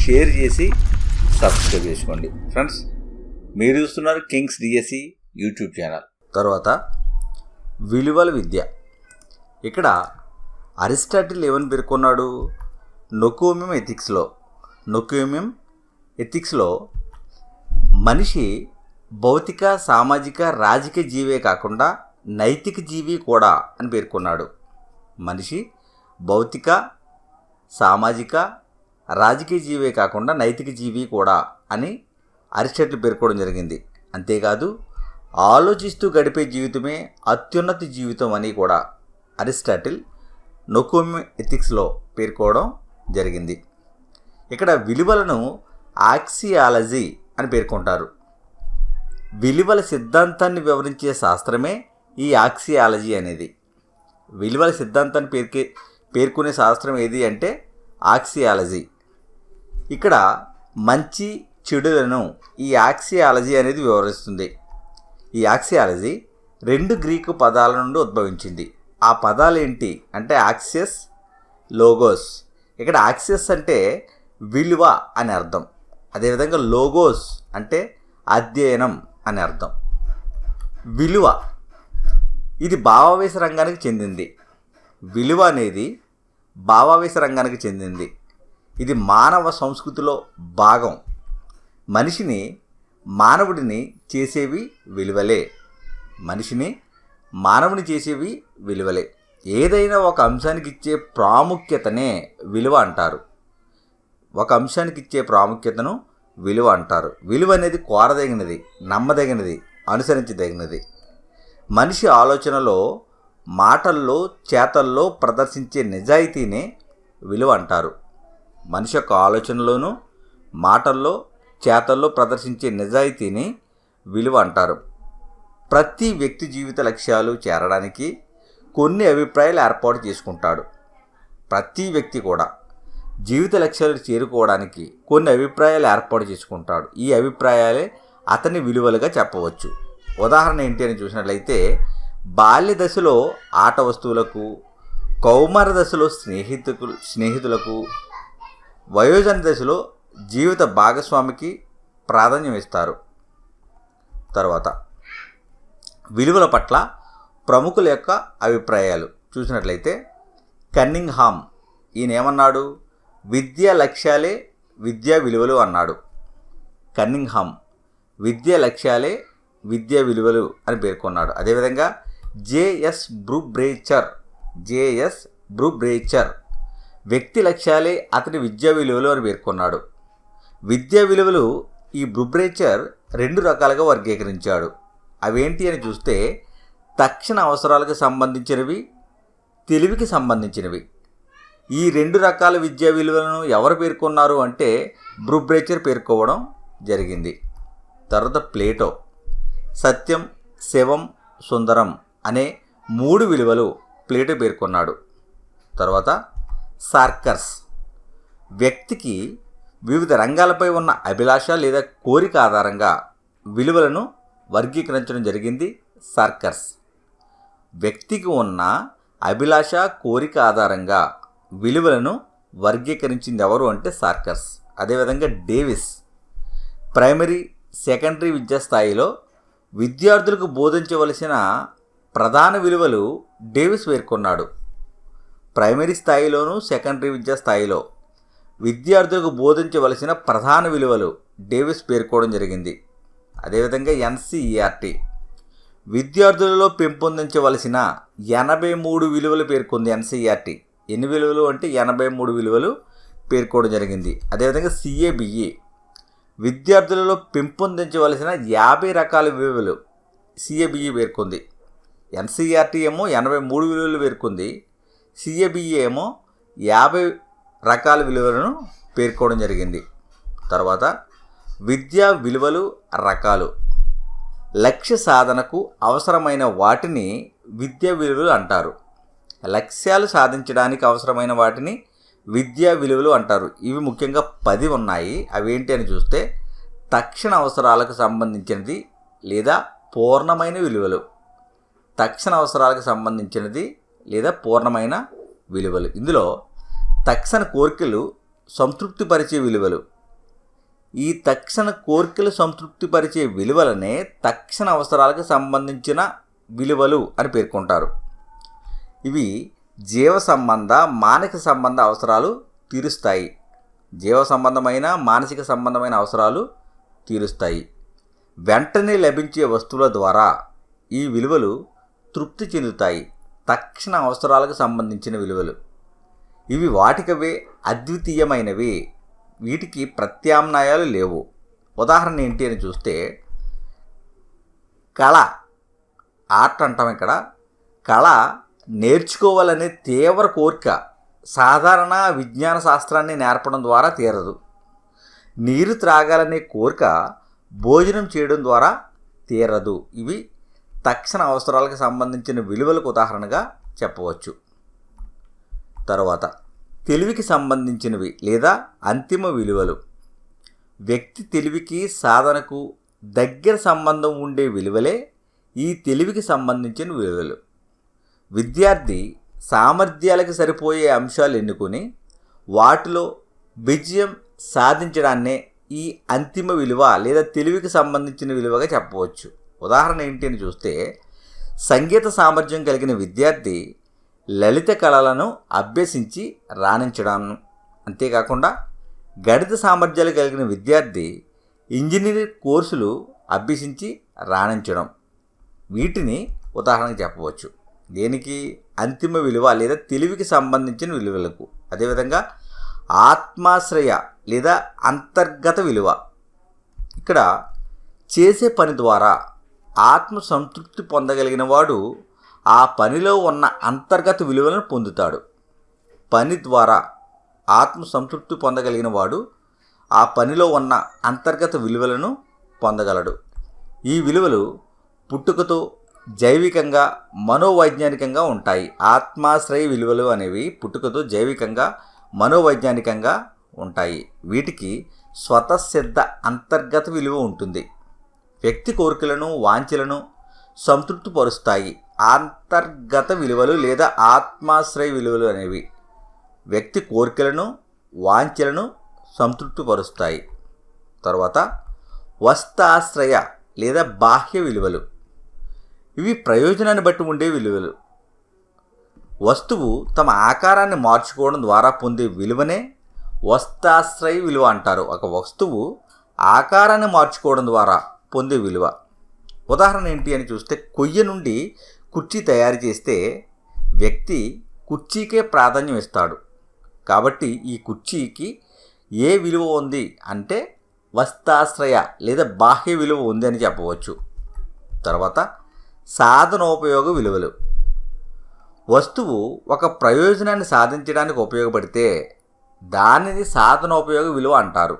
Share చేసి subscribe చేసుకోండి. Friends మీరు చూస్తున్నారు కింగ్స్ డిఎస్సి యూట్యూబ్ ఛానల్. తర్వాత విలువల విద్య. ఇక్కడ అరిస్టాటిల్ ఏమని పేర్కొన్నాడు? నొకోమియం ఎథిక్స్లో. నొకోమియం ఎథిక్స్లో మనిషి భౌతిక సామాజిక రాజకీయ జీవే కాకుండా నైతిక జీవి కూడా అని పేర్కొన్నాడు. మనిషి భౌతిక సామాజిక రాజకీయ జీవే కాకుండా నైతిక జీవి కూడా అని అరిస్టట్లు పేర్కోవడం జరిగింది. అంతేకాదు ఆలోచిస్తూ గడిపే జీవితమే అత్యున్నత జీవితం అని కూడా అరిస్టాటిల్ నొకోమి ఎథిక్స్లో పేర్కోవడం జరిగింది. ఇక్కడ విలువలను ఆక్సియాలజీ అని పేర్కొంటారు. విలువల సిద్ధాంతాన్ని వివరించే శాస్త్రమే ఈ ఆక్సియాలజీ అనేది. విలువల సిద్ధాంతాన్ని పేర్కే పేర్కొనే శాస్త్రం ఏది అంటే ఆక్సియాలజీ. ఇక్కడ మంచి చెడులను ఈ యాక్సియాలజీ అనేది వివరిస్తుంది. ఈ యాక్సియాలజీ రెండు గ్రీకు పదాల నుండి ఉద్భవించింది. ఆ పదాలు ఏంటి అంటే యాక్సియస్ లోగోస్. ఇక్కడ యాక్సియస్ అంటే విలువ అని అర్థం. అదేవిధంగా లోగోస్ అంటే అధ్యయనం అని అర్థం. విలువ. ఇది భావావేశ రంగానికి చెందింది. విలువ అనేది భావావేశ రంగానికి చెందింది. ఇది మానవ సంస్కృతిలో భాగం. మనిషిని మానవుడిని చేసేవి విలువలే. మనిషిని మానవుని చేసేవి విలువలే. ఏదైనా ఒక అంశానికి ఇచ్చే ప్రాముఖ్యతనే విలువ అంటారు. ఒక అంశానికి ఇచ్చే ప్రాముఖ్యతను విలువ అంటారు. విలువ అనేది కోరదగినది నమ్మదగినది అనుసరించదగినది. మనిషి ఆలోచనలో మాటల్లో చేతల్లో ప్రదర్శించే నిజాయితీనే విలువ అంటారు. మనిషి యొక్క ఆలోచనలోనూ మాటల్లో చేతల్లో ప్రదర్శించే నిజాయితీని విలువ అంటారు. ప్రతి వ్యక్తి జీవిత లక్ష్యాలు చేరడానికి కొన్ని అభిప్రాయాలు ఏర్పాటు చేసుకుంటాడు. ప్రతి వ్యక్తి కూడా జీవిత లక్ష్యాలు చేరుకోవడానికి కొన్ని అభిప్రాయాలు ఏర్పాటు చేసుకుంటాడు. ఈ అభిప్రాయాలే అతని విలువలుగా చెప్పవచ్చు. ఉదాహరణ ఏంటి అని చూసినట్లయితే బాల్య దశలో ఆట వస్తువులకు కౌమార దశలో స్నేహితుకు స్నేహితులకు వయోజన దశలో జీవిత భాగస్వామికి ప్రాధాన్యం ఇస్తారు. తర్వాత విలువల పట్ల ప్రముఖుల యొక్క అభిప్రాయాలు చూసినట్లయితే కన్నింగ్ హామ్ ఈయన ఏమన్నాడు విద్యా లక్ష్యాలే విద్యా విలువలు అన్నాడు. కన్నింగ్ హామ్ విద్యా లక్ష్యాలే విద్యా విలువలు అని పేర్కొన్నాడు. అదేవిధంగా జేఎస్ బ్రూబ్రేచర్ జేఎస్ బ్రూబ్రేచర్ వ్యక్తి లక్ష్యాలే అతని విద్యా విలువలు అని పేర్కొన్నాడు. విద్యా విలువలు ఈ బ్రుబ్రేచర్ రెండు రకాలుగా వర్గీకరించాడు. అవేంటి అని చూస్తే తక్షణ అవసరాలకు సంబంధించినవి తెలివికి సంబంధించినవి. ఈ రెండు రకాల విద్యా విలువలను ఎవరు పేర్కొన్నారు అంటే బ్రుబ్రేచర్ పేర్కోవడం జరిగింది. తర్వాత ప్లేటో. సత్యం శివం సుందరం అనే మూడు విలువలు ప్లేటో పేర్కొన్నాడు. తర్వాత సార్కర్స్. వ్యక్తికి వివిధ రంగాలపై ఉన్న అభిలాష లేదా కోరిక ఆధారంగా విలువలను వర్గీకరించడం జరిగింది సార్కర్స్. వ్యక్తికి ఉన్న అభిలాష కోరిక ఆధారంగా విలువలను వర్గీకరించింది ఎవరు అంటే సార్కర్స్. అదేవిధంగా డేవిస్. ప్రైమరీ సెకండరీ విద్యా స్థాయిలో విద్యార్థులకు బోధించవలసిన ప్రధాన విలువలు డేవిస్ పేర్కొన్నాడు. ప్రైమరీ స్థాయిలోనూ సెకండరీ విద్యా స్థాయిలో విద్యార్థులకు బోధించవలసిన ప్రధాన విలువలు డేవిస్ పేర్కోవడం జరిగింది. అదేవిధంగా ఎన్సీఈఆర్టీ విద్యార్థులలో పెంపొందించవలసిన ఎనభై మూడు విలువలు పేర్కొంది ఎన్సీఆర్టీ ఎన్ని విలువలు అంటే ఎనభై మూడు విలువలు పేర్కోవడం జరిగింది. అదేవిధంగా సిఏబిఈ విద్యార్థులలో పెంపొందించవలసిన యాభై రకాల విలువలు సిఏబిఈ పేర్కొంది. ఎన్సీఆర్టీ ఏమో ఎనభై మూడు విలువలు పేర్కొంది. సిఏబిఏ ఏమో యాభై రకాల విలువలను పేర్కోవడం జరిగింది. తర్వాత విద్యా విలువలు రకాలు. లక్ష్య సాధనకు అవసరమైన వాటిని విద్యా విలువలు అంటారు. లక్ష్యాలు సాధించడానికి అవసరమైన వాటిని విద్యా విలువలు అంటారు. ఇవి ముఖ్యంగా పది ఉన్నాయి. అవి ఏంటి అని చూస్తే తక్షణ అవసరాలకు సంబంధించినది లేదా పూర్ణమైన విలువలు. తక్షణ అవసరాలకు సంబంధించినది లేదా పూర్ణమైన విలువలు. ఇందులో తక్షణ కోరికలు సంతృప్తిపరిచే విలువలు. ఈ తక్షణ కోరికలు సంతృప్తిపరిచే విలువలనే తక్షణ అవసరాలకు సంబంధించిన విలువలు అని పేర్కొంటారు. ఇవి జీవ సంబంధ మానసిక సంబంధ అవసరాలు తీరుస్తాయి. జీవ సంబంధమైన మానసిక సంబంధమైన అవసరాలు తీరుస్తాయి. వెంటనే లభించే వస్తువుల ద్వారా ఈ విలువలు తృప్తి చెందుతాయి. తక్షణ అవసరాలకు సంబంధించిన విలువలు. ఇవి వాటికవే అద్వితీయమైనవి. వీటికి ప్రత్యామ్నాయాలు లేవు. ఉదాహరణ ఏంటి అని చూస్తే కళ ఆర్ట్ అంటాం ఇక్కడ. కళ నేర్చుకోవాలనే తీవ్ర కోరిక సాధారణ విజ్ఞాన శాస్త్రాన్ని నేర్పడం ద్వారా తీరదు. నీరు త్రాగాలనే కోరిక భోజనం చేయడం ద్వారా తీరదు. ఇవి తక్షణ అవసరాలకు సంబంధించిన విలువలకు ఉదాహరణగా చెప్పవచ్చు. తర్వాత తెలివికి సంబంధించినవి లేదా అంతిమ విలువలు. వ్యక్తి తెలివికి సాధనకు దగ్గర సంబంధం ఉండే విలువలే ఈ తెలివికి సంబంధించిన విలువలు. విద్యార్థి సామర్థ్యాలకు సరిపోయే అంశాలు ఎన్నుకొని వాటిలో విజయం సాధించడాన్నే ఈ అంతిమ విలువ లేదా తెలివికి సంబంధించిన విలువగా చెప్పవచ్చు. ఉదాహరణ ఏంటి అని చూస్తే సంగీత సామర్థ్యం కలిగిన విద్యార్థి లలిత కళలను అభ్యసించి రాణించడం. అంతేకాకుండా గణిత సామర్థ్యాలు కలిగిన విద్యార్థి ఇంజనీరింగ్ కోర్సులు అభ్యసించి రాణించడం. వీటిని ఉదాహరణకు చెప్పవచ్చు. దేనికి? అంతిమ విలువ లేదా తెలివికి సంబంధించిన విలువలకు. అదేవిధంగా ఆత్మాశ్రయ లేదా అంతర్గత విలువ. ఇక్కడ చేసే పని ద్వారా ఆత్మ సంతృప్తి పొందగలిగిన వాడు ఆ పనిలో ఉన్న అంతర్గత విలువలను పొందుతాడు. పని ద్వారా ఆత్మ సంతృప్తి పొందగలిగిన వాడు ఆ పనిలో ఉన్న అంతర్గత విలువలను పొందగలడు. ఈ విలువలు పుట్టుకతో జైవికంగా మనోవైజ్ఞానికంగా ఉంటాయి. ఆత్మాశ్రయ విలువలు అనేవి పుట్టుకతో జైవికంగా మనోవైజ్ఞానికంగా ఉంటాయి. వీటికి స్వతసిద్ధ అంతర్గత విలువ ఉంటుంది. వ్యక్తి కోరికలను వాంఛలను సంతృప్తిపరుస్తాయి. అంతర్గత విలువలు లేదా ఆత్మాశ్రయ విలువలు అనేవి వ్యక్తి కోరికలను వాంఛలను సంతృప్తిపరుస్తాయి. తర్వాత వస్తాశ్రయ లేదా బాహ్య విలువలు. ఇవి ప్రయోజనాన్ని బట్టి ఉండే విలువలు. వస్తువు తమ ఆకారాన్ని మార్చుకోవడం ద్వారా పొందే విలువనే వస్తాశ్రయ విలువ అంటారు. ఒక వస్తువు ఆకారాన్ని మార్చుకోవడం ద్వారా పొందే విలువ. ఉదాహరణ ఏంటి అని చూస్తే కొయ్య నుండి కుర్చీ తయారు చేస్తే వ్యక్తి కుర్చీకే ప్రాధాన్యం ఇస్తాడు. కాబట్టి ఈ కుర్చీకి ఏ విలువ ఉంది అంటే వస్తాశ్రయ లేదా బాహ్య విలువ ఉంది అని చెప్పవచ్చు. తర్వాత సాధనోపయోగ విలువలు. వస్తువు ఒక ప్రయోజనాన్ని సాధించడానికి ఉపయోగపడితే దానిని సాధనోపయోగ విలువ అంటారు.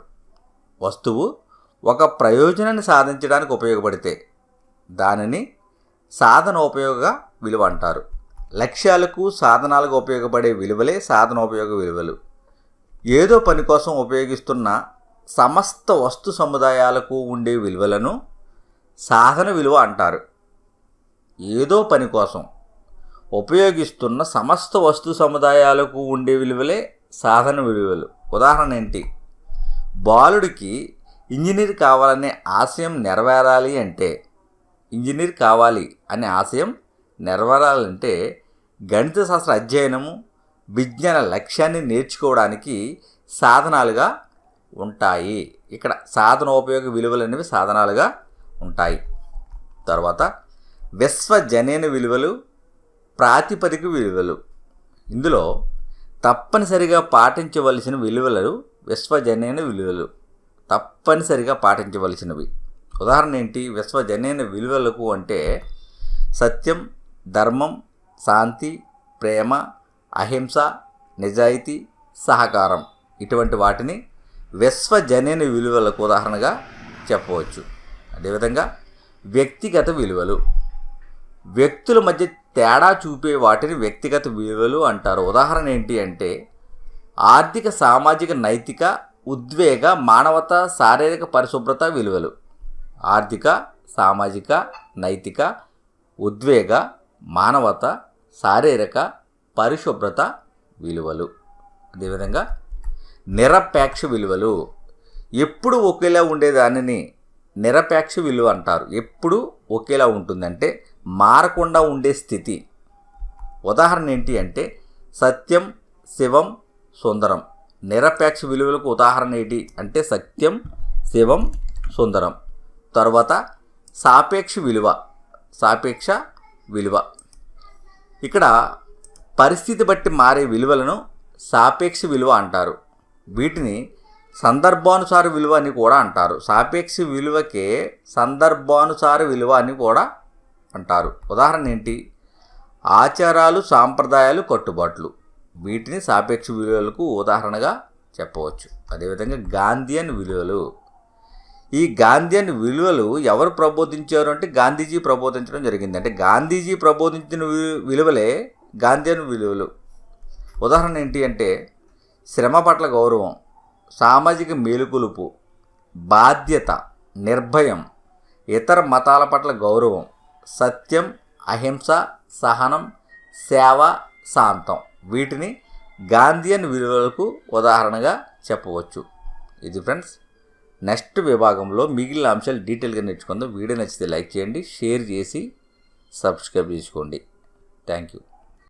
వస్తువు ఒక ప్రయోజనాన్ని సాధించడానికి ఉపయోగపడితే దానిని సాధనోపయోగ విలువ అంటారు. లక్ష్యాలకు సాధనాలకు ఉపయోగపడే విలువలే సాధనోపయోగ విలువలు. ఏదో పని కోసం ఉపయోగిస్తున్న సమస్త వస్తు సముదాయాలకు ఉండే విలువలను సాధన విలువ అంటారు. ఏదో పని కోసం ఉపయోగిస్తున్న సమస్త వస్తు సముదాయాలకు ఉండే విలువలే సాధన విలువలు. ఉదాహరణ ఏంటి? బాలుడికి ఇంజనీర్ కావాలనే ఆశయం నెరవేరాలి అంటే ఇంజనీర్ కావాలి అనే ఆశయం నెరవేరాలంటే గణిత శాస్త్ర అధ్యయనము విజ్ఞాన లక్ష్యాన్ని నేర్చుకోవడానికి సాధనాలుగా ఉంటాయి. ఇక్కడ సాధనోపయోగ విలువలు అనేవి సాధనాలుగా ఉంటాయి. తర్వాత విశ్వజనీన విలువలు ప్రాతిపదిక విలువలు. ఇందులో తప్పనిసరిగా పాటించవలసిన విలువలు విశ్వజనీన విలువలు. తప్పనిసరిగా పాటించవలసినవి. ఉదాహరణ ఏంటి? విశ్వజనైన విలువలకు అంటే సత్యం ధర్మం శాంతి ప్రేమ అహింస నిజాయితీ సహకారం. ఇటువంటి వాటిని విశ్వజనైన విలువలకు ఉదాహరణగా చెప్పవచ్చు. అదేవిధంగా వ్యక్తిగత విలువలు. వ్యక్తుల మధ్య తేడా చూపే వాటిని వ్యక్తిగత విలువలు అంటారు. ఉదాహరణ ఏంటి అంటే ఆర్థిక సామాజిక నైతిక ఉద్వేగ మానవత శారీరక పరిశుభ్రత విలువలు. ఆర్థిక సామాజిక నైతిక ఉద్వేగ మానవత శారీరక పరిశుభ్రత విలువలు. అదేవిధంగా నిరపేక్ష విలువలు. ఎప్పుడు ఒకేలా ఉండేదానిని నిరపేక్ష విలువ అంటారు. ఎప్పుడు ఒకేలా ఉంటుందంటే మారకుండా ఉండే స్థితి. ఉదాహరణ ఏంటి అంటే సత్యం శివం సుందరం. నిరపేక్ష విలువలకు ఉదాహరణ ఏంటి? అంటే సత్యం శివం సుందరం. తర్వాత సాపేక్ష విలువ సాపేక్ష విలువ. ఇక్కడ పరిస్థితి బట్టి మారే విలువలను సాపేక్ష విలువ అంటారు. వీటిని సందర్భానుసార విలువ అని కూడా అంటారు. సాపేక్ష విలువకే సందర్భానుసార విలువ అని కూడా అంటారు. ఉదాహరణ ఏంటి? ఆచారాలు సాంప్రదాయాలు కట్టుబాట్లు. వీటిని సాపేక్ష విలువలకు ఉదాహరణగా చెప్పవచ్చు. అదేవిధంగా గాంధీయన్ విలువలు. ఈ గాంధీయన్ విలువలు ఎవరు ప్రబోధించారు అంటే గాంధీజీ ప్రబోధించడం జరిగింది. అంటే గాంధీజీ ప్రబోధించిన విలువలే గాంధీయన్ విలువలు. ఉదాహరణ ఏంటి అంటే శ్రమ పట్ల గౌరవం సామాజిక మేలుకొలుపు బాధ్యత నిర్భయం ఇతర మతాల పట్ల గౌరవం సత్యం అహింస సహనం సేవ శాంతం. వీటిని గాంధీయన్ విలువలకు ఉదాహరణగా చెప్పవచ్చు. ఇది ఫ్రెండ్స్ నెక్స్ట్ విభాగంలో మిగిలిన అంశాలు డీటెయిల్గా నేర్చుకుందాం. వీడియో నచ్చితే లైక్ చేయండి షేర్ చేసి సబ్స్క్రైబ్ చేసుకోండి. Thank you.